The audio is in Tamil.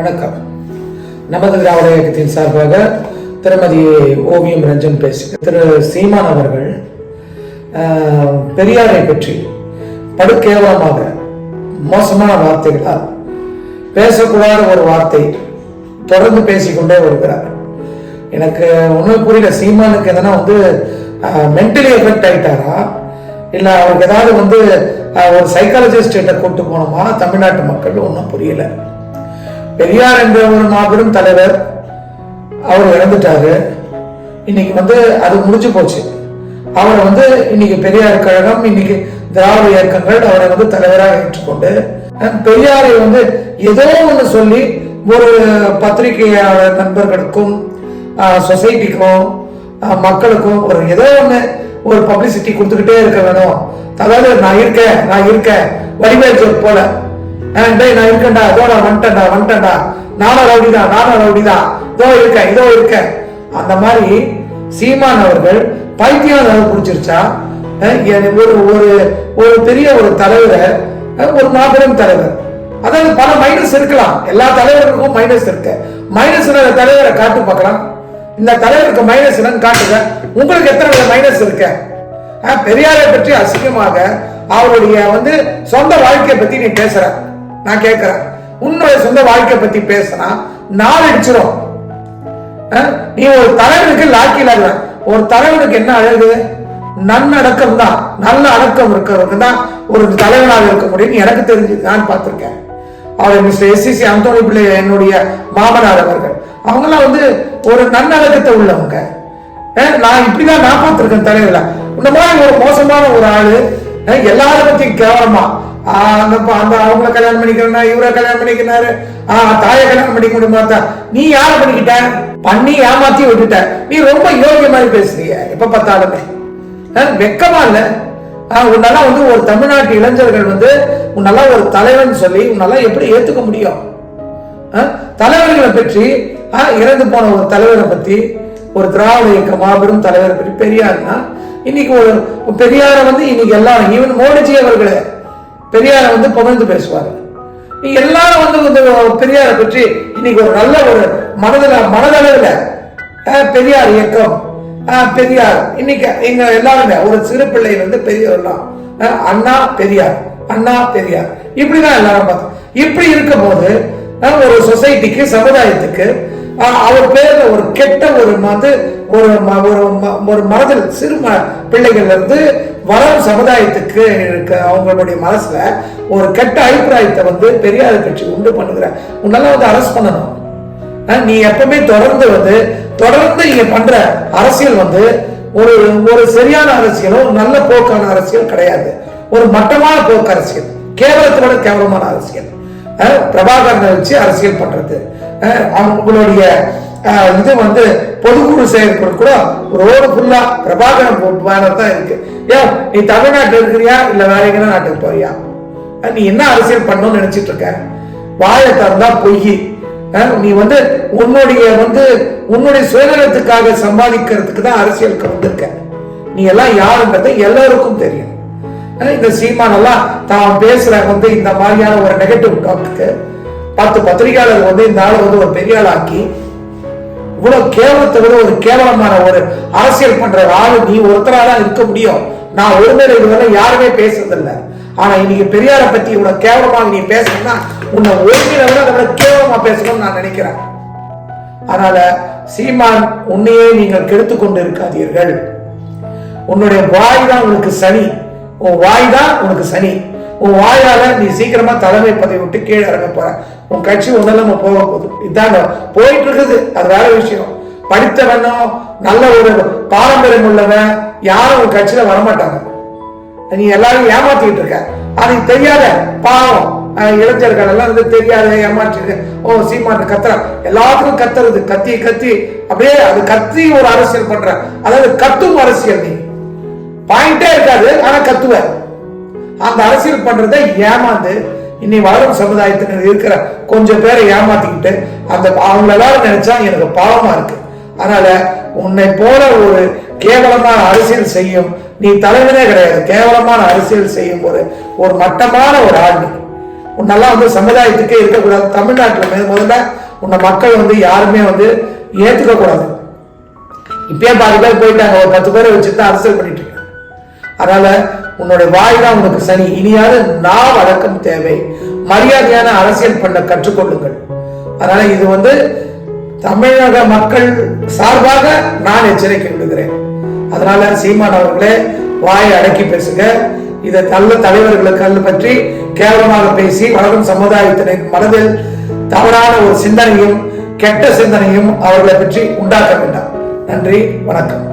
வணக்கம். நமது திராவிட இயக்கத்தின் சார்பாக திருமதி ஓவியம் ரஞ்சன் பேசுகிறேன் திரு சீமான் அவர்கள் பெரியாரை பற்றி படுகேவலமாக மோசமான வார்த்தைகளால் பேசக்கூடாத ஒரு வார்த்தை தொடர்ந்து பேசிக்கொண்டே வருகிறார். எனக்கு ஒன்றும் புரியல சீமானுக்கு எதனா வந்து மென்டலி எஃபெக்ட் ஆகிட்டாரா இல்லை அவருக்கு ஏதாவது வந்து ஒரு சைக்காலஜிஸ்ட் கிட்ட கூட்டு போனோமா? தமிழ்நாட்டு மக்கள் ஒன்றும் புரியலை. பெரியார் என்ற ஒரு மாபெரும் தலைவர். அவர் இறந்துட்டாரு. இன்னைக்கு வந்து அது முடிஞ்சு போச்சு. அவரை வந்து இன்னைக்கு பெரியார் கழகம் இன்னைக்கு திராவிட இயக்கங்கள் அவரை வந்து தலைவராக ஏற்றுக்கொண்டு பெரியாரை வந்து ஏதோ ஒன்று சொல்லி ஒரு பத்திரிகையாளர் நண்பர்களுக்கும் சொசைட்டிக்கும் மக்களுக்கும் ஒரு ஏதோ ஒன்று ஒரு பப்ளிசிட்டி கொடுத்துக்கிட்டே இருக்க வேணும். அதாவது நான் இருக்கேன் நான் இருக்கேன். வடிவேல் போல. டேய் நான் இருக்கேன்டா இதோ நான் வந்துட்டேன்டா வந்துட்டேன்டா. நானும் ரவுடிதான் நானும் ரவுடிதான். இதோ இருக்கேன் இதோ இருக்கேன். அந்த மாதிரி சீமான் அவர்கள் பைத்தியம் ஏதாவது பிடிச்சிருச்சா? ஒரு ஒரு ஒரு பெரிய ஒரு தலைவரை ஒரு மாபெரும் தலைவர். அதாவது பல மைனஸ் இருக்கலாம். எல்லா தலைவருக்கும் மைனஸ் இருக்கு. மைனஸ் தலைவரை காட்டு பார்க்கலாம். இந்த தலைவருக்கு மைனஸ் என்னன்னு காட்டுங்க. உங்களுக்கு எத்தனை மைனஸ் இருக்கு? பெரியாரை பற்றி அசிங்கமாக அவருடைய வந்து சொந்த வாழ்க்கையை பத்தி நீ பேசுற. நான் கேட்கிறேன். உன்னுடைய சொந்த வாழ்க்கை பத்தி பேசினா நாள் அடிச்சிடும் நீ ஒரு தலைவனுக்கு லாக்கி இல்லாத. ஒரு தலைவனுக்கு என்ன அழகு? நன்னடக்கம் தான். நல்ல அடக்கம் இருக்கிறவங்க தான் ஒரு தலைவனாக இருக்க முடியும் எனக்கு தெரிஞ்சு நான் பார்த்திருக்கேன். அவர் mister S C Anthony Pillai என்னுடைய மாமனார் அவர்கள். அவங்கெல்லாம் வந்து ஒரு நன்னடக்கத்தை உள்ளவங்க. நான் இப்படிதான் நான் பார்த்திருக்கேன் தலைவர்ல இந்த மாதிரி ஒரு மோசமான ஒரு ஆளு அஹ் எல்லாரும் பத்தியும் கேவலமா அந்த அந்த அவங்கள கல்யாணம் பண்ணிக்கிறனா இவரை கல்யாணம் பண்ணிக்கிறாரு ஆஹ் தாயை கல்யாணம் பண்ணி முடியுமா தான் நீ யாரை பண்ணிக்கிட்ட? பண்ணி ஏமாத்தி விட்டுட்ட. நீ ரொம்ப யோகிய மாதிரி பேசுறீங்க எப்ப பார்த்தாலுமே. வெக்கமா இல்ல. ஆஹ் உன்னால வந்து ஒரு தமிழ்நாட்டு இளைஞர்கள் வந்து உன்னால ஒரு தலைவன் சொல்லி உன்னால எப்படி ஏத்துக்க முடியும்? தலைவர்களை பற்றி இறந்து போன ஒரு தலைவரை பத்தி ஒரு திராவிட இயக்க மாபெரும் தலைவரை பற்றி பெரியார்னா இன்னைக்கு ஒரு பெரியாரை வந்து இன்னைக்கு எல்லாம் ஈவன் மோடிஜி அவர்களே பெரியாரை வந்து புகழ்ந்து பேசுவாரு. நீ எல்லாரும் வந்து இந்த பெரியாரை பற்றி இன்னைக்கு ஒரு நல்ல ஒரு மனதில் மனதளவில் ஆஹ் பெரியார் இயக்கம் ஆஹ் பெரியார். இன்னைக்கு எங்க எல்லாருமே ஒரு சிறு பிள்ளை வந்து பெரியவர்லாம் அண்ணா பெரியார் அண்ணா பெரியார். இப்படிதான் எல்லாரும் பார்த்தோம் இப்படி இருக்கும் போது ஒரு சொசைட்டிக்கு சமுதாயத்துக்கு அவர் பேர்ல ஒரு கெட்ட ஒரு வந்து ஒரு ஒரு ம- ஒரு மனதில் சிறு ம- இருந்து வரும் சமுதாயத்துக்கு இருக்க அவங்களுடைய மனசுல ஒரு கெட்ட அபிப்பிராயத்தை வந்து பெரியார் கட்சி உண்டு பண்ணுகிற. உன்னால வந்து அரசு பண்ணணும். நீ எப்பவுமே தொடர்ந்து வந்து தொடர்ந்து நீங்க பண்ற அரசியல் வந்து ஒரு ஒரு சரியான அரசியலும் நல்ல போக்கான அரசியல் கிடையாது. ஒரு மட்டமான போக்கு அரசியல். கேவலத்தோட கேவலமான அரசியல். பிரபாகரனை வச்சு அரசியல் பண்றது. உங்களுடைய இது வந்து பொதுக்குழு செயற்குழு கூட ரோடு ஃபுல்லா பிரபாகரன் பேனர் தான் இருக்கு. ஏன் நீ தமிழ்நாட்டில் இருக்கிறியா? இல்ல வேற எங்க நாட்டுக்கு போறியா? நீ என்ன அரசியல் பண்ணணும்னு நினைச்சிட்டு இருக்க? வாயை திறந்தா பொய். நீ வந்து உன்னுடைய வந்து உன்னுடைய சுயநலத்துக்காக சம்பாதிக்கிறதுக்கு தான் அரசியலுக்கு வந்திருக்க நீ எல்லாம் யாருன்றது எல்லாருக்கும் தெரியும். இந்த சீமான் எல்லாம் தான் பேசுற வந்து இந்த மாதிரியான ஒரு நெகட்டிவ் டாக்கு பத்து பத்திரிகையாளர் வந்து இந்த ஆளை வந்து ஒரு பெரிய ஆளாக்கி இவ்வளவு கேவலத்தை விட ஒரு கேவலமான ஒரு அரசியல் பண்ற ஆளு நீ ஒருத்தரா இருக்க முடியும். நான் ஒரு மேல இதுவரை யாருமே பேசுறதில்ல. ஆனா இன்னைக்கு பெரியாரை பத்தி இவ்வளவு கேவலமாக நீ பேசணும்னா உன்னை ஒருமையில விட அதை விட கேவலமா பேசணும்னு நான் நினைக்கிறேன். அதனால சீமான் உன்னையே நீங்கள் கெடுத்து கொண்டு இருக்காதீர்கள் உன்னுடைய வாய் தான் உனக்கு சனி. உன் வாய் தான் உனக்கு சனி. உன் வாயால நீ சீக்கிரமா தலைமை பதவி விட்டு கீழே இறங்க போற. உன் கட்சி ஒன்னெல்லாம் போக போகுது. இதாங்க போயிட்டு இருக்குது. அது வேற விஷயம். படித்தவனும் நல்ல ஒரு பாரம்பரியம் உள்ளவன் யாரும் உன் கட்சியில வரமாட்டாங்க. நீ எல்லாரும் ஏமாத்திட்டு இருக்க. அது தெரியாத பாவம். இளைஞர்கள் எல்லாம் வந்து தெரியாத ஏமாற்றிருக்கு ஓ சீமான் கத்துற எல்லாத்துக்கும் கத்துறது. கத்தி கத்தி. அப்படியே அது கத்தி ஒரு அரசியல் பண்ற. அதாவது கத்தும் அரசியல் நீ. பாயிண்டே இருக்காது ஆனா கத்துவேன் அந்த அரசியல் பண்றத ஏமாந்து இன்னி வளரும் சமுதாயத்துக்கு இருக்கிற கொஞ்சம் பேரை ஏமாத்திக்கிட்டு அந்த அவங்களெல்லாம் நினைச்சா எனக்கு பாவமா இருக்கு. அதனால உன்னை போல ஒரு கேவலமான அரசியல் செய்யும் நீ தலைவனே கிடையாது. கேவலமான அரசியல் செய்யும் ஒரு ஒரு மட்டமான ஒரு ஆள் உன்னெல்லாம் வந்து சமுதாயத்துக்கே இருக்கக்கூடாது. தமிழ்நாட்டில் மீது முதல்ல உன்னை மக்கள் வந்து யாருமே வந்து ஏற்றுக்க கூடாது. இப்பயே பாதி பேர் போயிட்டாங்க. ஒரு பத்து பேரை வச்சுட்டு அரசியல் பண்ணிட்டு இருக்காங்க. அதனால உன்னுடைய வாய் தான் உனக்கு சரி. இனியாவது நான் அடக்கம் தேவை. மரியாதையான அரசியல் பண்ண கற்றுக்கொள்ளுங்கள். அதனால இது வந்து தமிழக மக்கள் சார்பாக நான் எச்சரிக்கை விடுகிறேன் அதனால சீமான் அவர்களே வாயை அடக்கி பேசுங்க. இதை நல்ல தலைவர்களுக்கு பற்றி கேவலமாக பேசி வளரும் சமுதாயத்தினர் மனதில் தவறான ஒரு சிந்தனையும் கெட்ட சிந்தனையும் அவர்களை பற்றி உண்டாக்க வேண்டாம். நன்றி வணக்கம்.